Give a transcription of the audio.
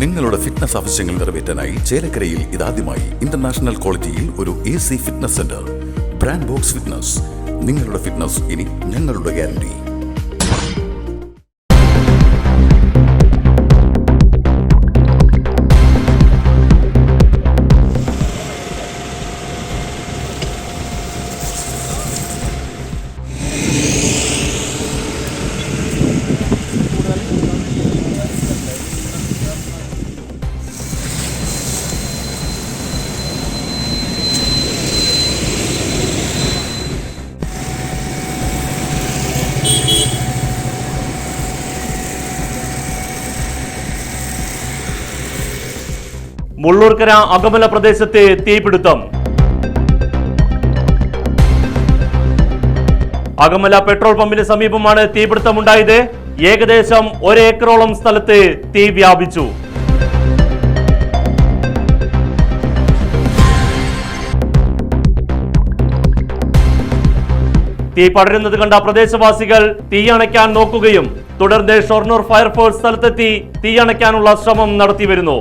നിങ്ങളുടെ ഫിറ്റ്നസ് ആവശ്യങ്ങൾ നിറവേറ്റാനായി ചേലക്കരയിൽ ഇതാദ്യമായി ഇന്റർനാഷണൽ ക്വാളിറ്റിയിൽ ഒരു A C fitness centre brand box fitness നിങ്ങളുടെ ഫിറ്റ്നസ് ഇനി ഞങ്ങളുടെ ഗ്യാരണ്ടി മുള്ളൂർക്കര അകമല പ്രദേശത്തെ തീപിടുത്തം. അകമല പെട്രോൾ പമ്പിന് സമീപമാണ് തീപിടുത്തമുണ്ടായത്. ഏകദേശം ഒരേക്കറോളം സ്ഥലത്ത് തീ വ്യാപിച്ചു. തീ പടരുന്നത് കണ്ട പ്രദേശവാസികൾ തീയണയ്ക്കാൻ നോക്കുകയും തുടർന്ന് ഷൊർണൂർ ഫയർഫോഴ്സ് സ്ഥലത്തെത്തി തീയണയ്ക്കാനുള്ള ശ്രമം നടത്തി വരുന്നു